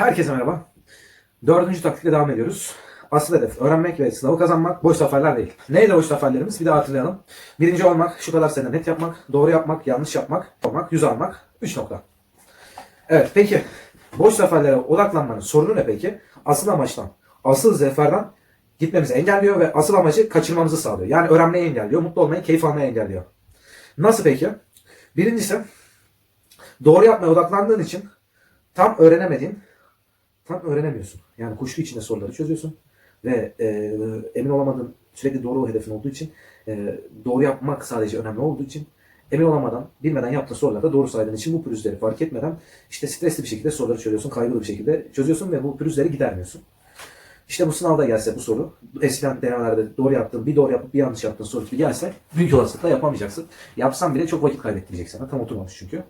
Herkese merhaba. Dördüncü taktikle devam ediyoruz. Asıl hedef öğrenmek ve sınavı kazanmak boş zaferler değil. Neydi boş zaferlerimiz? Bir daha hatırlayalım. Birinci olmak, şu kadar sene net yapmak, doğru yapmak, yanlış yapmak, olmak, yüz almak. Üç nokta. Evet peki boş zaferlere odaklanmanın sorunu ne peki? Asıl amaçtan, asıl zaferden gitmemizi engelliyor ve asıl amacı kaçırmamızı sağlıyor. Yani öğrenmeyi engelliyor, mutlu olmayı, keyif almayı engelliyor. Nasıl peki? Birincisi doğru yapmaya odaklandığın için tam öğrenemediğin tam öğrenemiyorsun. Yani kuşku içinde soruları çözüyorsun ve e, emin olamadığın sürekli doğru hedefin olduğu için e, doğru yapmak sadece önemli olduğu için emin olamadan, bilmeden yaptığın sorularda doğru saydığın için bu pürüzleri fark etmeden işte stresli bir şekilde soruları çözüyorsun, kaygılı bir şekilde çözüyorsun ve bu pürüzleri gidermiyorsun. İşte bu sınavda gelse bu soru, eskiden denemelerde doğru yaptığın, bir doğru yapıp bir yanlış yaptığın soru gibi gelse büyük olasılıkla yapamayacaksın. Yapsan bile çok vakit kaybettirecek sana. Tam oturmamış çünkü.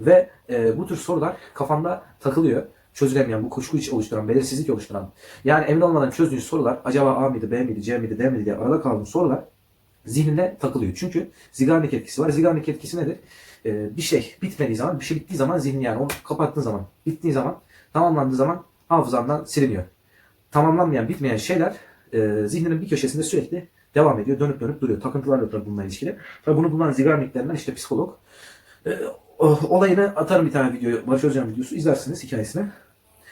Ve e, bu tür sorular kafanda takılıyor. Çözülemeyen, bu kuşku iç oluşturan, belirsizlik oluşturan. Yani emin olmadan çözdüğün sorular acaba A mıydı, B miydi, C miydi, D miydi diye arada kaldığın sorular zihnine takılıyor. Çünkü Zigarnik etkisi var. Zigarnik etkisi nedir? Ee, bir şey bitmediği zaman, bir şey bittiği zaman zihnin yani onu kapattığın zaman, bittiği zaman, tamamlandığı zaman hafızandan siliniyor. Tamamlanmayan, bitmeyen şeyler e, zihninin bir köşesinde sürekli devam ediyor. Dönüp dönüp duruyor. Takıntılarla tabii bununla ilişkili. Tabii bunu bulan Zigarnik'lerinden işte psikolog. E, olayını atarım bir tane video, Barış Özcan videosu. izlersiniz hikayesini.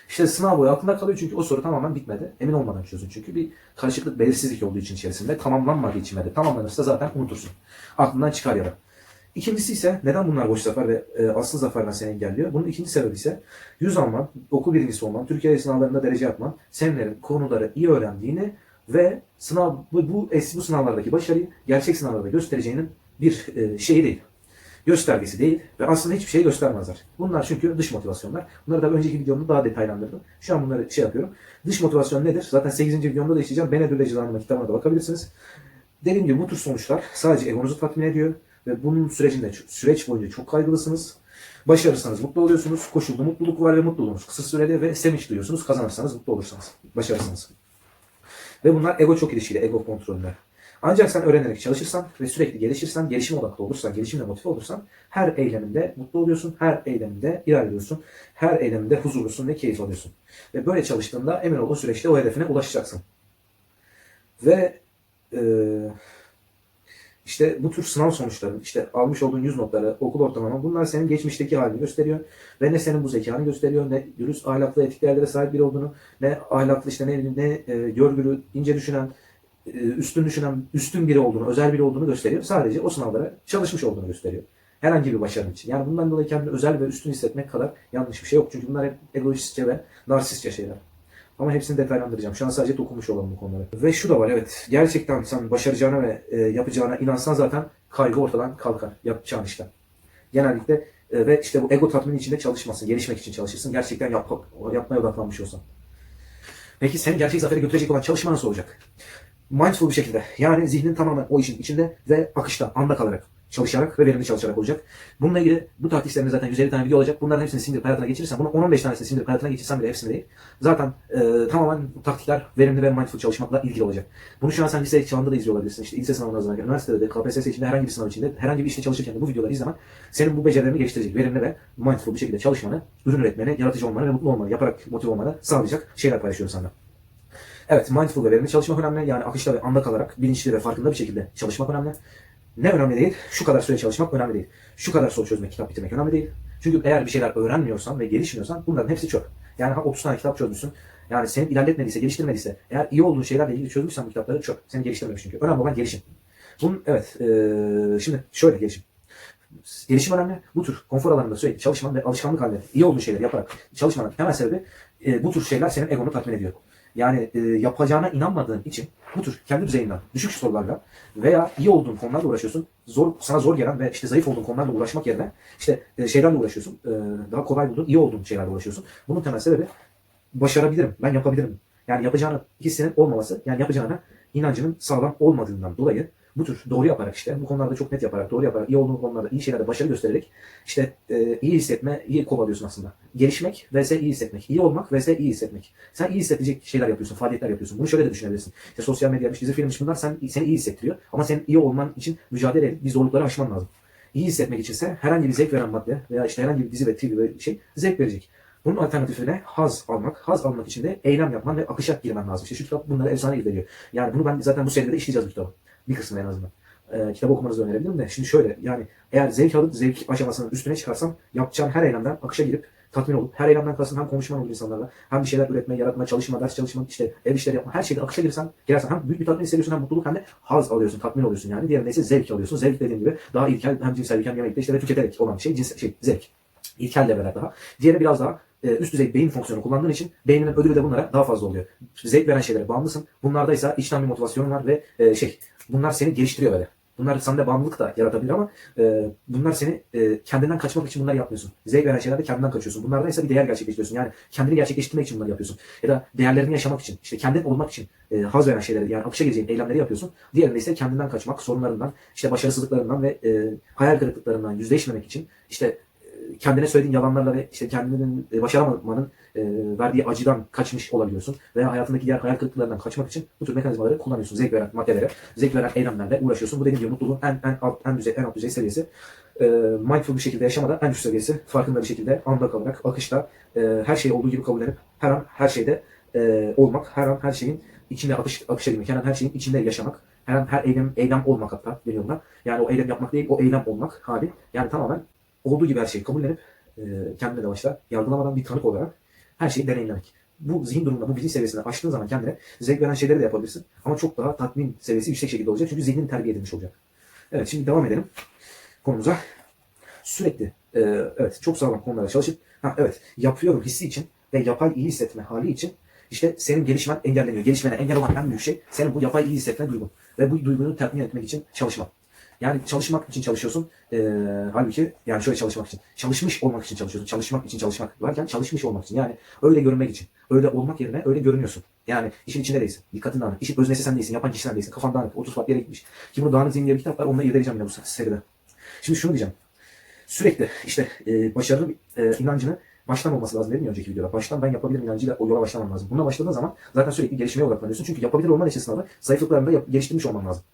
İşte sınav boyu aklında kalıyor çünkü o soru tamamen bitmedi. Emin olmadan çözün çünkü bir karışıklık, belirsizlik olduğu için içerisinde tamamlanmadığı için de tamamlanırsa zaten unutursun. Aklından çıkar ya da. İkincisi ise neden bunlar boş zafer ve e, asıl zaferden seni engelliyor? Bunun ikinci sebebi ise yüz alman, okul birincisi olman, Türkiye sınavlarında derece yapman, seminlerin konuları iyi öğrendiğini ve sınav bu, bu, bu sınavlardaki başarıyı gerçek sınavlarda göstereceğinin bir e, şeyi değil göstergesi değil ve aslında hiçbir şey göstermezler. Bunlar çünkü dış motivasyonlar. Bunları da önceki videomda daha detaylandırdım. Şu an bunları şey yapıyorum. Dış motivasyon nedir? Zaten 8. videomda da işleyeceğim. Benedül Eczacıları'nın kitabına da bakabilirsiniz. Dediğim gibi bu tür sonuçlar sadece egonuzu tatmin ediyor ve bunun sürecinde süreç boyunca çok kaygılısınız. Başarırsanız mutlu oluyorsunuz. Koşulda mutluluk var ve mutluluğunuz kısa sürede ve sevinç duyuyorsunuz. Kazanırsanız mutlu olursanız. Başarırsınız. Ve bunlar ego çok ilişkili, ego kontrolüne. Ancak sen öğrenerek çalışırsan ve sürekli gelişirsen, gelişim odaklı olursan, gelişimle motive olursan her eyleminde mutlu oluyorsun, her eyleminde ilerliyorsun, her eyleminde huzurlusun ve keyif alıyorsun. Ve böyle çalıştığında emin ol o süreçte o hedefine ulaşacaksın. Ve e, işte bu tür sınav sonuçları, işte almış olduğun 100 notları, okul ortalaman bunlar senin geçmişteki halini gösteriyor. Ve ne senin bu zekanı gösteriyor, ne dürüst, ahlaklı, etik değerlere sahip biri olduğunu, ne ahlaklı işte ne, ne e, görgülü, ince düşünen, üstün düşünen, üstün biri olduğunu, özel biri olduğunu gösteriyor. Sadece o sınavlara çalışmış olduğunu gösteriyor. Herhangi bir başarın için. Yani bundan dolayı kendini özel ve üstün hissetmek kadar yanlış bir şey yok. Çünkü bunlar hep egoistçe ve narsistçe şeyler. Ama hepsini detaylandıracağım. Şu an sadece dokunmuş olalım bu konulara. Ve şu da var evet. Gerçekten sen başaracağına ve e, yapacağına inansan zaten kaygı ortadan kalkar. Yapacağın işten. Genellikle e, ve işte bu ego tatmini içinde çalışmasın. Gelişmek için çalışırsın. Gerçekten yap, yapmaya odaklanmış olsan. Peki seni gerçek zafere götürecek olan çalışma nasıl olacak? Mindful bir şekilde. Yani zihnin tamamen o işin içinde ve akışta, anda kalarak, çalışarak ve verimli çalışarak olacak. Bununla ilgili bu taktiklerimde zaten 150 tane video olacak. Bunların hepsini sindirip hayatına geçirirsen, bunu 10-15 tanesini sindirip hayatına geçirsen bile hepsini değil. Zaten e, tamamen bu taktikler verimli ve mindful çalışmakla ilgili olacak. Bunu şu an sen lise çağında da izliyor olabilirsin. İşte lise sınavına hazırlanırken, üniversitede de, KPSS içinde herhangi bir sınav içinde, herhangi bir işte çalışırken de bu videoları izlemen senin bu becerilerini geliştirecek. Verimli ve mindful bir şekilde çalışmanı, ürün üretmeni, yaratıcı olmanı ve mutlu olmanı, yaparak motive olmanı sağlayacak şeyler paylaşıyorum senden. Evet, mindful ve verimli çalışmak önemli. Yani akışta ve anda kalarak bilinçli ve farkında bir şekilde çalışmak önemli. Ne önemli değil? Şu kadar süre çalışmak önemli değil. Şu kadar soru çözmek, kitap bitirmek önemli değil. Çünkü eğer bir şeyler öğrenmiyorsan ve gelişmiyorsan bunların hepsi çöp. Yani ha 30 tane kitap çözmüşsün. Yani seni ilerletmediyse, geliştirmediyse, eğer iyi olduğun şeylerle ilgili çözmüşsen bu kitapları çöp. Seni geliştirmemiş çünkü. Önemli olan gelişim. Bunun evet, eee, şimdi şöyle gelişim. Gelişim önemli. Bu tür konfor alanında sürekli çalışman ve alışkanlık haline iyi olduğun şeyleri yaparak çalışmanın temel sebebi e, bu tür şeyler senin egonu tatmin ediyor. Yani e, yapacağına inanmadığın için bu tür kendi düzeyinden düşük sorularla veya iyi olduğun konularla uğraşıyorsun. Zor sana zor gelen ve işte zayıf olduğun konularla uğraşmak yerine işte e, şeylerle uğraşıyorsun. E, daha kolay bulduğun, iyi olduğun şeylerle uğraşıyorsun. Bunun temel sebebi başarabilirim, ben yapabilirim. Yani yapacağını hissinin olmaması, yani yapacağına inancının sağlam olmadığından dolayı bu tür doğru yaparak işte bu konularda çok net yaparak, doğru yaparak, iyi olduğun konularda iyi şeylerde başarı göstererek işte e, iyi hissetme, iyi kovalıyorsun aslında. Gelişmek vs iyi hissetmek. iyi olmak vs iyi hissetmek. Sen iyi hissedecek şeyler yapıyorsun, faaliyetler yapıyorsun. Bunu şöyle de düşünebilirsin. İşte sosyal medyamış, dizi filmmiş bunlar sen, seni iyi hissettiriyor. Ama senin iyi olman için mücadele bir zorlukları aşman lazım. İyi hissetmek içinse herhangi bir zevk veren madde veya işte herhangi bir dizi ve TV ve şey zevk verecek. Bunun alternatifine haz almak. Haz almak için de eylem yapman ve akışa girmen lazım. İşte şu kitap bunlara efsane gibi Yani bunu ben zaten bu seride de işleyeceğiz bu kitabı. Bir kısmını en azından. Ee, kitabı okumanızı önerebilirim de. Şimdi şöyle yani eğer zevk alıp zevk aşamasının üstüne çıkarsam yapacağım her eylemden akışa girip tatmin olup her eylemden kastım hem konuşman olur insanlarla hem bir şeyler üretme, yaratma, çalışma, ders çalışma, işte ev işleri yapma her şeyde akışa girersen, girersen hem büyük bir tatmin hissediyorsun hem mutluluk hem de haz alıyorsun, tatmin oluyorsun yani. Diğerinde ise zevk alıyorsun. Zevk dediğim gibi daha ilkel hem cinsel hem yemekte işte ve tüketerek olan şey, cins, şey zevk. İlkel devreler daha. Diğeri biraz daha e, üst düzey beyin fonksiyonu kullandığın için beyninin ödülü de bunlara daha fazla oluyor. Zevk veren şeylere bağımlısın. Bunlarda ise içten bir motivasyonun var ve e, şey bunlar seni geliştiriyor böyle. Bunlar sende bağımlılık da yaratabilir ama e, bunlar seni e, kendinden kaçmak için bunları yapmıyorsun. Zevk veren şeylerde kendinden kaçıyorsun. Bunlardan ise bir değer gerçekleştiriyorsun. Yani kendini gerçekleştirmek için bunları yapıyorsun. Ya da değerlerini yaşamak için, işte kendin olmak için e, haz veren şeyleri yani akışa gireceğin eylemleri yapıyorsun. Diğerinde ise kendinden kaçmak, sorunlarından, işte başarısızlıklarından ve e, hayal kırıklıklarından yüzleşmemek için işte kendine söylediğin yalanlarla ve işte kendinin e, başaramamanın e, verdiği acıdan kaçmış olabiliyorsun. Veya hayatındaki diğer hayal kırıklıklarından kaçmak için bu tür mekanizmaları kullanıyorsun. Zevk veren maddelere, zevk veren eylemlerle uğraşıyorsun. Bu dediğim gibi mutluluğun en, en, alt, en, düzey, en alt düzey seviyesi. E, mindful bir şekilde yaşamada en düşük seviyesi. Farkında bir şekilde anda kalarak, akışta her şeyi olduğu gibi kabullenip her an her şeyde olmak, her an her şeyin içinde akış, akışa girmek, her an her şeyin içinde yaşamak, her an her eylem, eylem olmak hatta deniyor. Yani o eylem yapmak değil, o eylem olmak hali. Yani tamamen olduğu gibi her şeyi kabullenip e, kendine de başta yargılamadan bir tanık olarak her şeyi deneyimlemek. Bu zihin durumunda, bu bilinç seviyesine aştığın zaman kendine zevk veren şeyleri de yapabilirsin. Ama çok daha tatmin seviyesi yüksek şekilde olacak. Çünkü zihnin terbiye edilmiş olacak. Evet şimdi devam edelim konumuza. Sürekli e, evet çok sağlam konulara çalışıp ha, evet yapıyorum hissi için ve yapay iyi hissetme hali için işte senin gelişmen engelleniyor. Gelişmene engel olan en büyük şey senin bu yapay iyi hissetme duygun. Ve bu duygunu tatmin etmek için çalışma. Yani çalışmak için çalışıyorsun. Ee, halbuki yani şöyle çalışmak için. Çalışmış olmak için çalışıyorsun. Çalışmak için çalışmak varken çalışmış olmak için. Yani öyle görünmek için. Öyle olmak yerine öyle görünüyorsun. Yani işin içinde değilsin. Dikkatin dağınık. İşin öznesi sen değilsin. Yapan kişi sen değilsin. Kafan dağınık. 30 farklı yere gitmiş. Ki bunu Dağınık Zihin diye bir kitap var. Onunla irdeleyeceğim yine bu seride. Şimdi şunu diyeceğim. Sürekli işte e, başarılı e, inancını baştan olması lazım dedim ya önceki videoda. Baştan ben yapabilirim inancıyla o yola başlamam lazım. Bununla başladığın zaman zaten sürekli gelişmeye odaklanıyorsun. Çünkü yapabilir olman için sınavda zayıflıklarını da geliştirmiş olman lazım.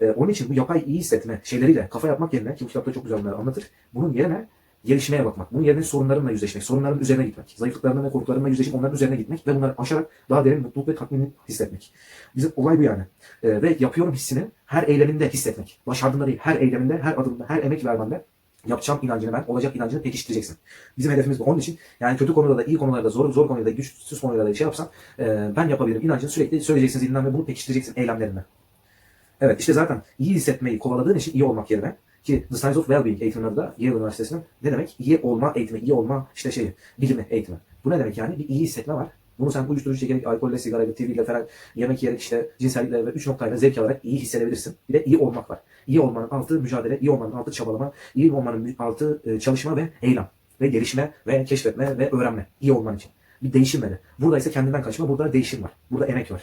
Ee, onun için bu yapay iyi hissetme şeyleriyle kafa yapmak yerine ki bu kitapta çok güzel bunları anlatır. Bunun yerine gelişmeye bakmak. Bunun yerine sorunlarınla yüzleşmek. Sorunların üzerine gitmek. Zayıflıklarına ve korkularına yüzleşip onların üzerine gitmek ve bunları aşarak daha derin mutluluk ve tatmini hissetmek. Bizim olay bu yani. Ee, ve yapıyorum hissini her eyleminde hissetmek. Başardığında değil, her eyleminde, her adımda, her emek vermende yapacağım inancını ben, olacak inancını pekiştireceksin. Bizim hedefimiz bu. Onun için yani kötü konuda da, iyi konularda, zor zor konuda da, güçsüz konularda da şey yapsan e, ben yapabilirim inancını sürekli söyleyeceksin zihninden ve bunu pekiştireceksin eylemlerine. Evet işte zaten iyi hissetmeyi kovaladığın için iyi olmak yerine ki The Science of Wellbeing eğitimleri da Yale Üniversitesi'nin ne demek? İyi olma eğitimi, iyi olma işte şeyi, bilimi eğitimi. Bu ne demek yani? Bir iyi hissetme var. Bunu sen uyuşturucu çekerek, alkolle, sigarayla, TV ile falan yemek yiyerek işte cinsellikle ve üç noktayla zevk alarak iyi hissedebilirsin. Bir de iyi olmak var. İyi olmanın altı mücadele, iyi olmanın altı çabalama, iyi olmanın altı e, çalışma ve eylem. Ve gelişme ve keşfetme ve öğrenme. İyi olman için. Bir değişim böyle. Burada ise kendinden kaçma, burada değişim var. Burada emek var.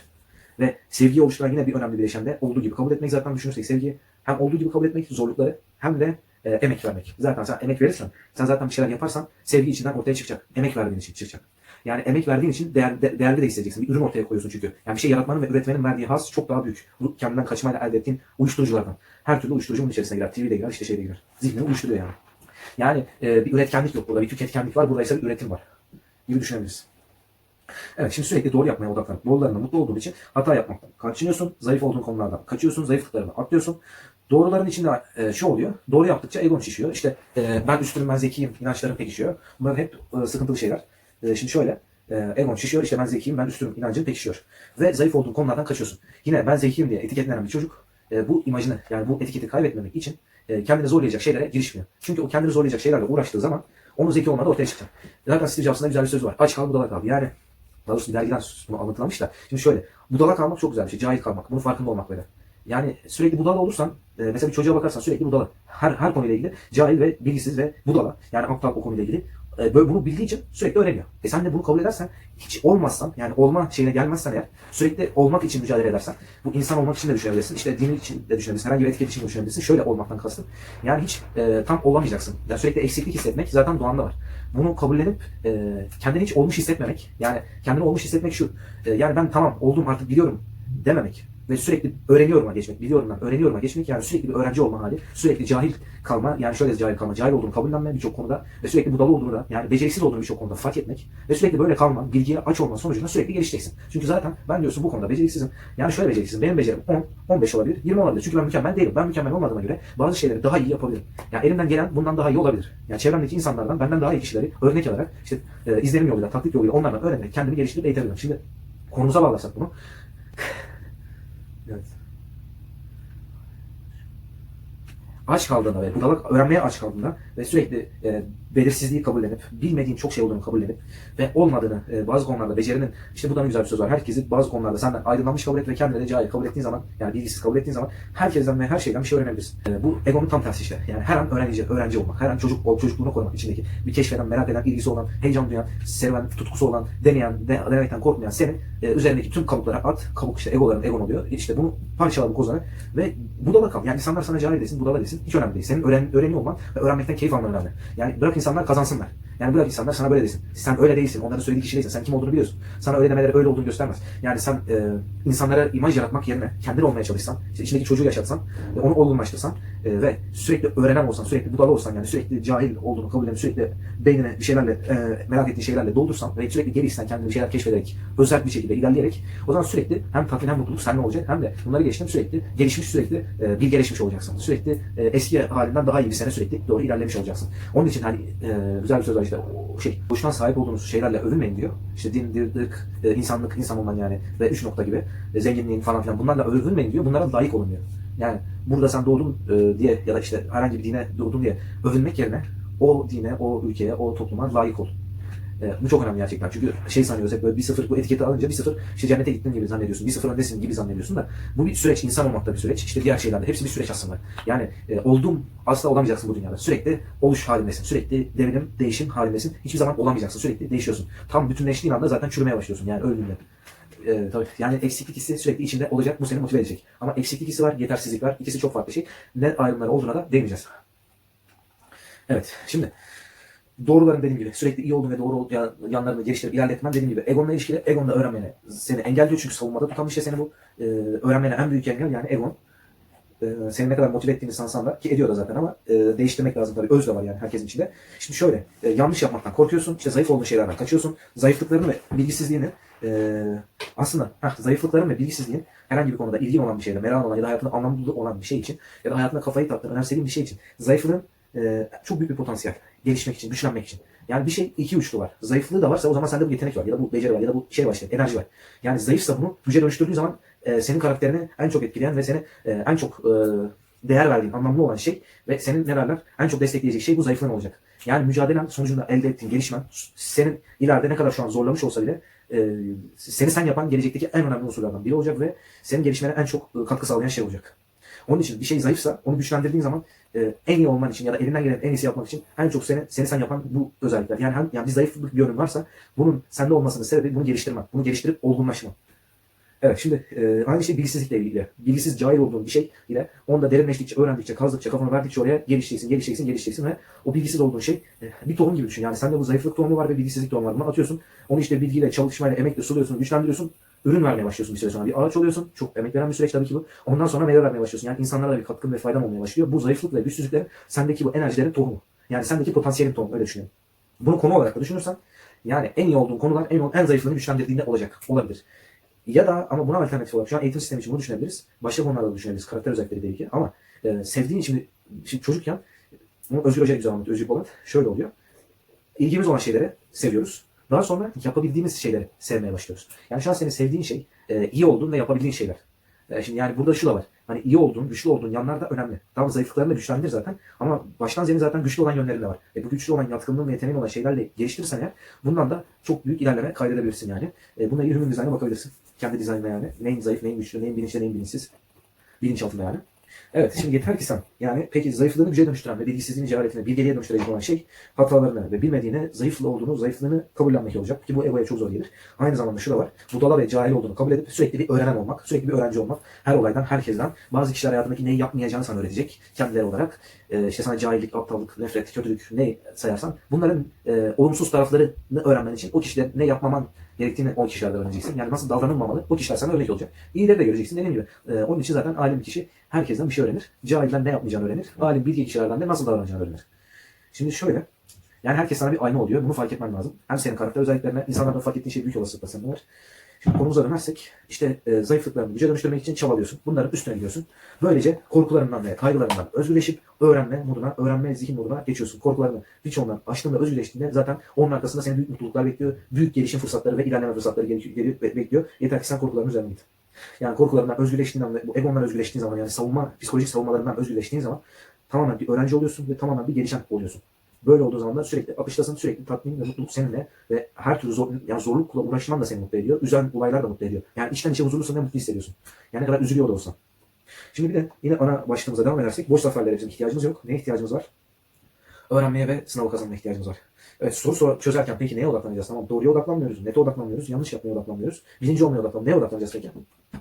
Ve sevgiyi oluşturan yine bir önemli bileşen de olduğu gibi kabul etmek. Zaten düşünürsek sevgi hem olduğu gibi kabul etmek zorlukları hem de e, emek vermek. Zaten sen emek verirsen, sen zaten bir şeyler yaparsan sevgi içinden ortaya çıkacak. Emek verdiğin için çıkacak. Yani emek verdiğin için değer, de, değerli de hissedeceksin. Bir ürün ortaya koyuyorsun çünkü. Yani bir şey yaratmanın ve üretmenin verdiği haz çok daha büyük. Bu kendinden kaçmayla elde ettiğin uyuşturuculardan. Her türlü uyuşturucu bunun içerisine girer. TV'de girer, işte şeyde girer. Zihnini uyuşturuyor yani. Yani e, bir üretkenlik yok burada. Bir tüketkenlik var. Burada ise bir üretim var. Gibi düşünebiliriz. Evet şimdi sürekli doğru yapmaya odaklanıp doğrularında mutlu olduğun için hata yapmaktan kaçınıyorsun. Zayıf olduğun konulardan kaçıyorsun. Zayıflıklarını atlıyorsun. Doğruların içinde e, şu oluyor. Doğru yaptıkça egon şişiyor. İşte e, ben üstünüm, ben zekiyim, inançlarım pekişiyor. Bunlar hep e, sıkıntılı şeyler. E, şimdi şöyle. E, egon şişiyor. İşte ben zekiyim, ben üstünüm, inancın pekişiyor. Ve zayıf olduğun konulardan kaçıyorsun. Yine ben zekiyim diye etiketlenen bir çocuk e, bu imajını yani bu etiketi kaybetmemek için e, kendini zorlayacak şeylere girişmiyor. Çünkü o kendini zorlayacak şeylerle uğraştığı zaman onun zeki olmadığı ortaya çıkacak. Zaten Steve Jobs'ın güzel bir sözü var. Aç kal budala kal. Yani daha doğrusu bir dergiden bunu anlatılamış da. Şimdi şöyle. Budala kalmak çok güzel bir şey. Cahil kalmak. Bunun farkında olmak böyle. Yani sürekli budala olursan, e, mesela bir çocuğa bakarsan sürekli budala. Her her konuyla ilgili cahil ve bilgisiz ve budala. Yani aptal o konuyla ilgili. Böyle bunu bildiği için sürekli öğreniyor. E sen de bunu kabul edersen, hiç olmazsan, yani olma şeyine gelmezsen eğer, sürekli olmak için mücadele edersen, bu insan olmak için de düşünebilirsin, işte din için de düşünebilirsin, herhangi bir etiket için de düşünebilirsin. Şöyle olmaktan kastım. Yani hiç e, tam olamayacaksın. Yani sürekli eksiklik hissetmek zaten doğanda var. Bunu kabullenip e, kendini hiç olmuş hissetmemek, yani kendini olmuş hissetmek şu, e, yani ben tamam oldum artık biliyorum dememek. Ve sürekli öğreniyorum'a geçmek, biliyorumdan öğreniyorum'a geçmek yani sürekli bir öğrenci olma hali, sürekli cahil kalma, yani şöyle cahil kalma, cahil olduğunu kabullenme birçok konuda ve sürekli budalı olduğunu da yani beceriksiz olduğunu birçok konuda fark etmek ve sürekli böyle kalma, bilgiye aç olma sonucunda sürekli gelişeceksin. Çünkü zaten ben diyorsun bu konuda beceriksizim. Yani şöyle beceriksizim. Benim becerim 10, 15 olabilir, 20 olabilir. Çünkü ben mükemmel değilim. Ben mükemmel olmadığıma göre bazı şeyleri daha iyi yapabilirim. Yani elimden gelen bundan daha iyi olabilir. Yani çevremdeki insanlardan benden daha iyi kişileri örnek alarak işte e, izlenim yoluyla, taklit yoluyla onlardan öğrenerek kendimi geliştirip eğitebilirim. Şimdi konumuza bağlarsak bunu. Aç kaldığında ve budalak öğrenmeye aç kaldığında ve sürekli e, belirsizliği kabullenip, bilmediğin çok şey olduğunu kabullenip ve olmadığını e, bazı konularda becerinin, işte bu da güzel bir söz var. Herkesi bazı konularda senden aydınlanmış kabul et ve kendine de cahil kabul ettiğin zaman, yani bilgisiz kabul ettiğin zaman herkesten ve her şeyden bir şey öğrenebilirsin. E, bu egonun tam tersi işte. Yani her an öğrenci, öğrenci olmak, her an çocuk o çocukluğunu korumak içindeki bir keşfeden, merak eden, ilgisi olan, heyecan duyan, serüven, tutkusu olan, deneyen, de, denemekten korkmayan senin e, üzerindeki tüm kabuklara at, kabuk işte egoların egon oluyor. İşte bunu parçala bu kozanı ve budala kal. Yani insanlar sana cahil desin, budala desin. Hiç önemli değil. Senin öğren, öğreniyor olman ve öğrenmekten keyif önemli. Yani bırak insanlar kazansınlar. Yani bırak insanlar sana böyle desin. Sen öyle değilsin. Onların söylediği kişi değilsin. Sen kim olduğunu biliyorsun. Sana öyle demeleri öyle olduğunu göstermez. Yani sen e, insanlara imaj yaratmak yerine kendin olmaya çalışsan, işte içindeki çocuğu yaşatsan, e, onu olgunlaştırsan e, ve sürekli öğrenen olsan, sürekli budala olsan yani sürekli cahil olduğunu kabul edip sürekli beynine bir şeylerle, e, merak ettiğin şeylerle doldursan ve sürekli gelişsen, kendine bir şeyler keşfederek, özel bir şekilde ilerleyerek o zaman sürekli hem tatmin hem mutluluk seninle olacak hem de bunları geçtim sürekli gelişmiş sürekli e, bir gelişmiş olacaksın. Sürekli e, eski halinden daha iyi bir sene sürekli doğru ilerlemiş olacaksın. Onun için hani e, güzel bir söz var işte şey boşuna sahip olduğunuz şeylerle övünmeyin diyor. İşte din, dirlik, e, insanlık, insan olman yani ve üç nokta gibi e, zenginliğin falan filan bunlarla övünmeyin diyor. Bunlara layık olun diyor. Yani burada sen doğdun e, diye ya da işte herhangi bir dine doğdun diye övünmek yerine o dine, o ülkeye, o topluma layık ol. E, bu çok önemli gerçekten. Çünkü şey sanıyoruz hep böyle bir sıfır bu etiketi alınca bir sıfır işte cennete gittin gibi zannediyorsun. Bir sıfır öndesin gibi zannediyorsun da bu bir süreç. insan olmakta bir süreç. İşte diğer şeylerde hepsi bir süreç aslında. Yani e, oldum asla olamayacaksın bu dünyada. Sürekli oluş halindesin. Sürekli devinim, değişim halindesin. Hiçbir zaman olamayacaksın. Sürekli değişiyorsun. Tam bütünleştiğin anda zaten çürümeye başlıyorsun. Yani öldüğünde. E, tabii. Yani eksiklik hissi sürekli içinde olacak. Bu seni motive edecek. Ama eksiklik hissi var, yetersizlik var. İkisi çok farklı şey. Ne ayrımları olduğuna da değineceğiz. Evet. Şimdi doğruların dediğim gibi sürekli iyi olduğun ve doğru ol- ya- yanlarını geliştirip ilerletmen dediğim gibi egonla ilişkili egonla öğrenmene seni engelliyor çünkü savunmada tutan bir şey seni bu e, öğrenmene en büyük engel yani egon. E, seni ne kadar motive ettiğini sansan da ki ediyor da zaten ama e, değiştirmek lazım tabii öz de var yani herkesin içinde. Şimdi şöyle e, yanlış yapmaktan korkuyorsun işte zayıf olduğun şeylerden kaçıyorsun zayıflıklarını ve bilgisizliğini e, aslında heh, zayıflıkların ve bilgisizliğin herhangi bir konuda ilgin olan bir şeyde, merak olan ya da hayatında anlamlı olan bir şey için ya da hayatında kafayı taktığın, önemsediğin bir şey için zayıflığın e, çok büyük bir potansiyel. Gelişmek için, güçlenmek için. Yani bir şey iki uçlu var. Zayıflığı da varsa o zaman sende bu yetenek var ya da bu beceri var ya da bu şey var işte enerji var. Yani zayıfsa bunu güce dönüştürdüğün zaman e, senin karakterini en çok etkileyen ve seni e, en çok e, değer verdiğin, anlamlı olan şey ve senin ne derler en çok destekleyecek şey bu zayıflığın olacak. Yani mücadelen sonucunda elde ettiğin gelişmen senin ileride ne kadar şu an zorlamış olsa bile e, seni sen yapan gelecekteki en önemli unsurlardan biri olacak ve senin gelişmene en çok e, katkı sağlayan şey olacak. Onun için bir şey zayıfsa onu güçlendirdiğin zaman e, en iyi olman için ya da elinden gelen en iyisi yapmak için en çok seni seni sen yapan bu özellikler. Yani hem yani bir zayıflık bir yönün varsa bunun sende olmasının sebebi bunu geliştirmen. Bunu geliştirip olgunlaşman. Evet şimdi e, aynı şey bilgisizlikle ilgili. Bilgisiz cahil olduğun bir şey ile onda derinleştikçe, öğrendikçe, kazdıkça, kafanı verdikçe oraya gelişeceksin, gelişeceksin, gelişeceksin ve o bilgisiz olduğun şey e, bir tohum gibi düşün. Yani sende bu zayıflık tohumu var ve bilgisizlik tohumu var. Bunu atıyorsun. Onu işte bilgiyle, çalışmayla, emekle suluyorsun, güçlendiriyorsun. Ürün vermeye başlıyorsun bir süre sonra. Bir ağaç oluyorsun. Çok emek veren bir süreç tabii ki bu. Ondan sonra meyve vermeye başlıyorsun. Yani insanlara da bir katkın ve faydan olmaya başlıyor. Bu zayıflık ve güçsüzlüklerin sendeki bu enerjilerin tohumu. Yani sendeki potansiyelin tohumu. Öyle düşünüyorum. Bunu konu olarak da düşünürsen yani en iyi olduğun konular en, en zayıflığını güçlendirdiğinde olacak. Olabilir. Ya da ama buna alternatif olarak şu an eğitim sistemi için bunu düşünebiliriz. Başka konularda da düşünebiliriz. Karakter özellikleri tabii ki. Ama e, sevdiğin şimdi, şimdi çocukken bunu Özgür Hoca güzel anlatıyor. Özgür Polat. Şöyle oluyor. İlgimiz olan şeyleri seviyoruz. Daha sonra yapabildiğimiz şeyleri sevmeye başlıyoruz. Yani şu an senin sevdiğin şey e, iyi olduğun ve yapabildiğin şeyler. E, şimdi yani burada şu da var. Hani iyi olduğun, güçlü olduğun yanlar da önemli. Tamam zayıflıklarını güçlendir zaten. Ama baştan zemin zaten güçlü olan yönlerin de var. E, bu güçlü olan yatkınlığın ve yeteneğin olan şeylerle geliştirirsen eğer bundan da çok büyük ilerleme kaydedebilirsin yani. E, bununla ilgili human design'a bakabilirsin. Kendi dizaynına yani. Neyin zayıf, neyin güçlü, neyin bilinçli, neyin bilinçsiz. Bilinç altında yani. Evet şimdi yeter ki sen yani peki zayıflığını güce dönüştüren ve bilgisizliğini cehaletine bilgeliğe dönüştürecek olan şey hatalarını ve bilmediğini zayıflığı olduğunu zayıflığını kabullenmek olacak. Ki bu egoya çok zor gelir. Aynı zamanda şu da var. Budala ve cahil olduğunu kabul edip sürekli bir öğrenen olmak sürekli bir öğrenci olmak her olaydan herkesten bazı kişiler hayatındaki neyi yapmayacağını sana öğretecek kendileri olarak. E, işte sana cahillik, aptallık, nefret, kötülük ne sayarsan bunların e, olumsuz taraflarını öğrenmen için o kişilerin ne yapmaman gerektiğini o kişilerden öğreneceksin. Yani nasıl davranılmamalı o kişiler sana örnek olacak. İyileri de göreceksin dediğim gibi. Ee, onun için zaten alim kişi herkesten bir şey öğrenir. Cahilden ne yapmayacağını öğrenir. Alim bilgi kişilerden de nasıl davranacağını öğrenir. Şimdi şöyle. Yani herkes sana bir ayna oluyor. Bunu fark etmen lazım. Hem senin karakter özelliklerine, insanlardan fark ettiğin şey büyük olasılıkla sende var. Şimdi konumuza dönersek işte e, zayıflıklarını güce dönüştürmek için çabalıyorsun. Bunların üstüne gidiyorsun. Böylece korkularından ve kaygılarından özgürleşip öğrenme moduna, öğrenme zihin moduna geçiyorsun. Korkularını birçoğundan aştığında, özgürleştiğinde zaten onun arkasında seni büyük mutluluklar bekliyor. Büyük gelişim fırsatları ve ilerleme fırsatları gel- geliyor, be- bekliyor. Yeter ki sen korkuların üzerine git. Yani korkularından özgürleştiğinden ve bu egondan özgürleştiğin zaman yani savunma, psikolojik savunmalarından özgürleştiğin zaman tamamen bir öğrenci oluyorsun ve tamamen bir gelişen oluyorsun. Böyle olduğu zaman da sürekli akıştasın, sürekli tatmin ve mutluluk seninle ve her türlü zor, yani zorlukla uğraşman da seni mutlu ediyor. Üzen olaylar da mutlu ediyor. Yani içten içe huzurlusun ve mutlu hissediyorsun. Yani ne kadar üzülüyor da olsan. Şimdi bir de yine ana başlığımıza devam edersek boş zaferlere bizim ihtiyacımız yok. Neye ihtiyacımız var? Öğrenmeye ve sınavı kazanmaya ihtiyacımız var. Evet soru sor çözerken peki neye odaklanacağız? Tamam doğruya odaklanmıyoruz, nete odaklanmıyoruz, yanlış yapmaya odaklanmıyoruz. Birinci olmaya odaklanmıyoruz. Neye odaklanacağız peki?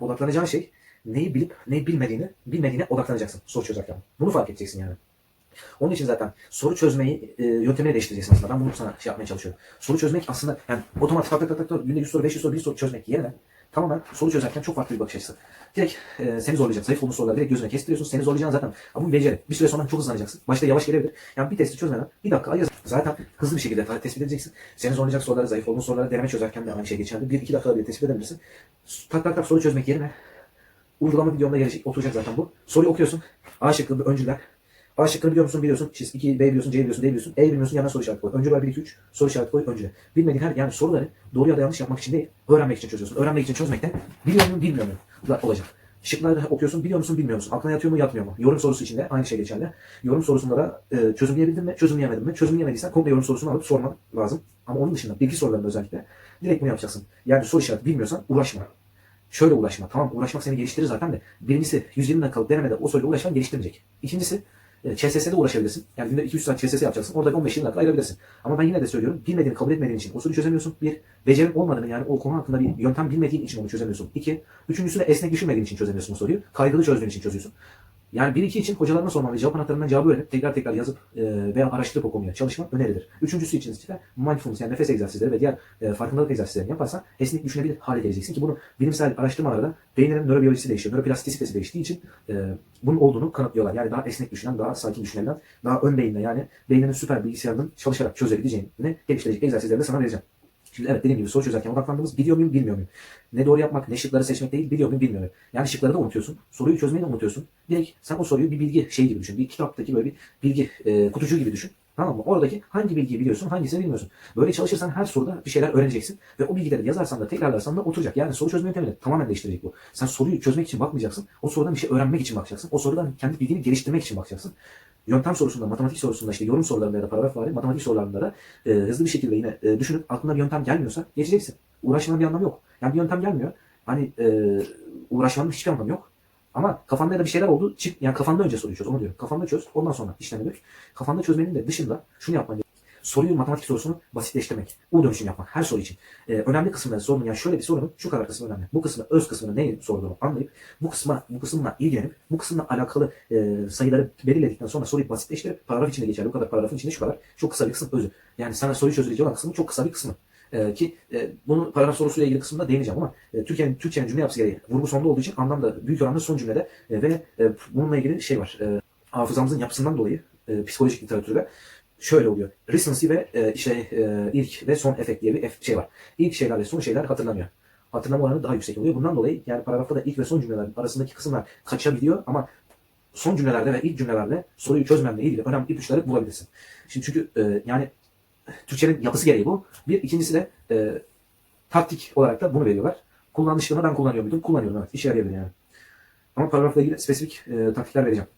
Odaklanacağın şey neyi bilip neyi bilmediğini, bilmediğine odaklanacaksın soru çözerken. Bunu fark edeceksin yani. Onun için zaten soru çözmeyi e, yöntemini değiştireceksin aslında. Ben bunu sana şey yapmaya çalışıyorum. Soru çözmek aslında yani otomatik tak tak tak tak günde 100 soru 500 soru bir soru çözmek yerine tamamen soru çözerken çok farklı bir bakış açısı. Direkt e, seni zorlayacak. Zayıf olduğun soruları direkt gözüne kestiriyorsun. Seni zorlayacağın zaten. Bu beceri. Bir süre sonra çok hızlanacaksın. Başta yavaş gelebilir. Yani bir testi çözmeden bir dakika ayır. Zaten hızlı bir şekilde tespit edeceksin. Seni zorlayacak soruları, zayıf olduğun soruları deneme çözerken de aynı şey geçerli. Bir iki dakikada bile tespit edebilirsin. Tak tak tak soru çözmek yerine uygulama videomda gelecek, oturacak zaten bu. Soruyu okuyorsun. A şıkkı öncüler. A şıkkını biliyor musun? Biliyorsun. Çiz 2, B biliyorsun, C biliyorsun, D biliyorsun. E bilmiyorsun, yanına soru işareti koy. Öncü var 1, 2, 3. Soru işareti koy, öncüle. Bilmediğin her yani soruları doğru ya da yanlış yapmak için değil, öğrenmek için çözüyorsun. Öğrenmek için çözmekte biliyor muyum, bilmiyor muyum? Olacak. Şıkları okuyorsun, biliyor musun, bilmiyor musun? Aklına yatıyor mu, yatmıyor mu? Yorum sorusu için de aynı şey geçerli. Yorum sorusunda da e, çözümleyebildin mi, çözümleyemedin mi? Çözümleyemediysen komple yorum sorusunu alıp sorman lazım. Ama onun dışında bilgi sorularında özellikle direkt bunu yapacaksın. Yani soru işareti bilmiyorsan uğraşma. Şöyle uğraşma. Tamam uğraşmak seni geliştirir zaten de. Birincisi 120 dakikalık denemede o soruyla uğraşman geliştirmeyecek. İkincisi e, ÇSS'de uğraşabilirsin. Yani günde 2-3 saat ÇSS yapacaksın. Orada 15-20 dakika ayırabilirsin. Ama ben yine de söylüyorum. Bilmediğini kabul etmediğin için o soruyu çözemiyorsun. Bir, becerin olmadığını yani o konu hakkında bir yöntem bilmediğin için onu çözemiyorsun. İki, üçüncüsü de esnek düşünmediğin için çözemiyorsun o soruyu. Kaygılı çözdüğün için çözüyorsun. Yani bir iki için hocalarına sorman ve cevap anahtarından cevabı öğrenip tekrar tekrar yazıp e, veya araştırıp o konuya çalışmak önerilir. Üçüncüsü için ise mindfulness yani nefes egzersizleri ve diğer e, farkındalık egzersizlerini yaparsan esnek düşünebilir hale geleceksin ki bunu bilimsel araştırmalarda beynin nörobiyolojisi değişiyor, nöroplastisitesi değiştiği için e, bunun olduğunu kanıtlıyorlar. Yani daha esnek düşünen, daha sakin düşünebilen, daha ön beyinle yani beyninin süper bilgisayarının çalışarak çözebileceğini geliştirecek egzersizleri de sana vereceğim. Şimdi evet dediğim gibi soru çözerken odaklandığımız biliyor muyum bilmiyor muyum? Ne doğru yapmak ne şıkları seçmek değil biliyor muyum bilmiyor muyum? Yani şıkları da unutuyorsun. Soruyu çözmeyi de unutuyorsun. Direkt sen o soruyu bir bilgi şey gibi düşün. Bir kitaptaki böyle bir bilgi e, kutucuğu gibi düşün. Tamam mı? Oradaki hangi bilgiyi biliyorsun, hangisini bilmiyorsun. Böyle çalışırsan her soruda bir şeyler öğreneceksin. Ve o bilgileri yazarsan da tekrarlarsan da oturacak. Yani soru çözme yöntemini tamamen değiştirecek bu. Sen soruyu çözmek için bakmayacaksın. O sorudan bir şey öğrenmek için bakacaksın. O sorudan kendi bilgini geliştirmek için bakacaksın. Yöntem sorusunda, matematik sorusunda, işte yorum sorularında ya da paragraf vari matematik sorularında da e, hızlı bir şekilde yine e, düşünüp aklına bir yöntem gelmiyorsa geçeceksin. Uğraşmanın bir anlamı yok. Yani bir yöntem gelmiyor. Hani e, uğraşmanın hiçbir anlamı yok. Ama kafanda da bir şeyler oldu. Çık, yani kafanda önce soruyu çöz. Onu diyor. Kafanda çöz. Ondan sonra işleme dök. Kafanda çözmenin de dışında şunu yapman gerekiyor. Soruyu matematik sorusunu basitleştirmek. U dönüşüm yapmak. Her soru için. Ee, önemli kısımları sorunun yani şöyle bir sorunun şu kadar kısmı önemli. Bu kısmı öz kısmını neyi sorduğunu anlayıp bu kısma bu kısımla ilgilenip bu kısımla alakalı e, sayıları belirledikten sonra soruyu basitleştirip paragraf içinde geçerli. Bu kadar paragrafın içinde şu kadar. Çok kısa bir kısım özü. Yani sana soruyu çözüleceği olan kısmı çok kısa bir kısmı. Ee, ki e, bunun paragraf sorusuyla ilgili kısmında değineceğim ama e, Türkiye'nin Türkçenin cümle yapısı gereği vurgu sonda olduğu için anlam büyük oranda son cümlede e, ve e, bununla ilgili şey var. E, hafızamızın yapısından dolayı e, psikolojik literatürde şöyle oluyor. Recency ve e, işte e, ilk ve son efekt diye bir şey var. İlk şeyler ve son şeyler hatırlanıyor. Hatırlama oranı daha yüksek oluyor. Bundan dolayı yani paragrafta da ilk ve son cümlelerin arasındaki kısımlar kaçabiliyor ama son cümlelerde ve ilk cümlelerde soruyu çözmemle ilgili önemli ipuçları bulabilirsin. Şimdi çünkü e, yani Türkçenin yapısı gereği bu. Bir. ikincisi de e, taktik olarak da bunu veriyorlar. Kullanışlığını ben kullanıyor muydum? Kullanıyorum evet. İşe yarayabilir yani. Ama paragrafla ilgili spesifik e, taktikler vereceğim.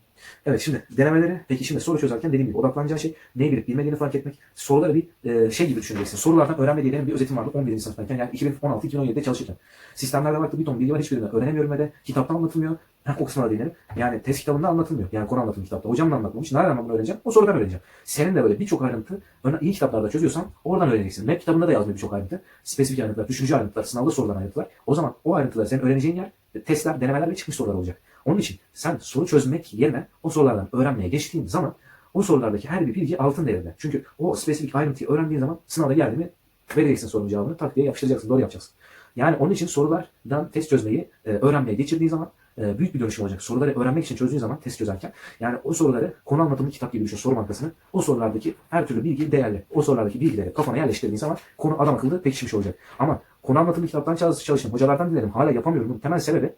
Evet şimdi denemeleri peki şimdi soru çözerken dediğim gibi odaklanacağın şey neyi bilip bilmediğini fark etmek. Soruları bir e, şey gibi düşüneceksin. Sorulardan öğrenme diye bir özetim vardı 11. sınıftayken yani 2016-2017'de çalışırken. Sistemlerde baktım bir ton bilgi var hiçbirini öğrenemiyorum ve de kitapta anlatılmıyor. Ha, o kısmına değinelim. Yani test kitabında anlatılmıyor. Yani konu anlatım kitapta. Hocam da anlatmamış. Nereden bunu öğreneceğim? O sorudan öğreneceğim. Senin de böyle birçok ayrıntı iyi kitaplarda çözüyorsan oradan öğreneceksin. Map kitabında da yazmıyor birçok ayrıntı. Spesifik ayrıntılar, düşünce ayrıntılar, sınavda sorulan ayrıntılar. O zaman o ayrıntıları senin öğreneceğin yer testler, denemeler ve çıkmış sorular olacak. Onun için sen soru çözmek yerine o sorulardan öğrenmeye geçtiğin zaman o sorulardaki her bir bilgi altın değerinde. Çünkü o spesifik ayrıntıyı öğrendiğin zaman sınavda geldi mi Vereceksin sorunun cevabını. Tak diye yapıştıracaksın. Doğru yapacaksın. Yani onun için sorulardan test çözmeyi e, öğrenmeye geçirdiğin zaman e, büyük bir dönüşüm olacak. Soruları öğrenmek için çözdüğün zaman test çözerken yani o soruları konu anlatımlı kitap gibi düşün soru bankasını. O sorulardaki her türlü bilgi değerli. O sorulardaki bilgileri kafana yerleştirdiğin zaman konu adam akıllı pekişmiş olacak. Ama konu anlatımlı kitaptan çalış, çalıştım. Hocalardan dilerim hala yapamıyorum. Bunun temel sebebi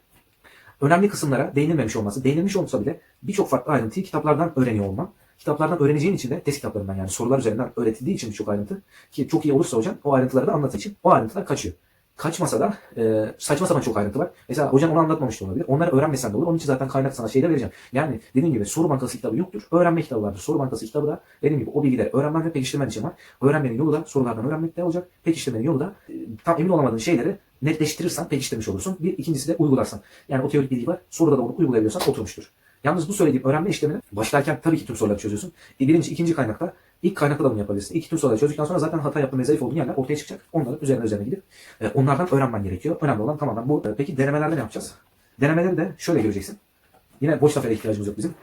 önemli kısımlara değinilmemiş olması. Değinilmiş olsa bile birçok farklı ayrıntıyı kitaplardan öğreniyor olman. Kitaplardan öğreneceğin için de test kitaplarından yani sorular üzerinden öğretildiği için birçok ayrıntı ki çok iyi olursa hocam o ayrıntıları da anlattığı için o ayrıntılar kaçıyor. Kaçmasa da e, saçma sapan çok ayrıntı var. Mesela hocam onu anlatmamış olabilir. Onları öğrenmesen de olur. Onun için zaten kaynak sana şeyde vereceğim. Yani dediğim gibi soru bankası kitabı yoktur. Öğrenme kitabı vardır. Soru bankası kitabı da dediğim gibi o bilgileri öğrenmen ve pekiştirmen için var. Öğrenmenin yolu da sorulardan öğrenmekte olacak. Pekiştirmenin yolu da e, tam emin olamadığın şeyleri netleştirirsen pekiştirmiş olursun. Bir ikincisi de uygularsan. Yani o teorik bilgi var. Soruda da onu uygulayabiliyorsan oturmuştur. Yalnız bu söylediğim öğrenme işlemini başlarken tabii ki tüm soruları çözüyorsun. E, birinci, ikinci kaynakta ilk kaynakta da bunu yapabilirsin. İlk tüm soruları çözdükten sonra zaten hata yaptığın ve zayıf olduğun yerler ortaya çıkacak. Onların üzerine üzerine gidip e, onlardan öğrenmen gerekiyor. Önemli olan tamamen bu. E, Peki denemelerde ne yapacağız? Denemeleri de şöyle göreceksin. Yine boş sefere ihtiyacımız yok bizim.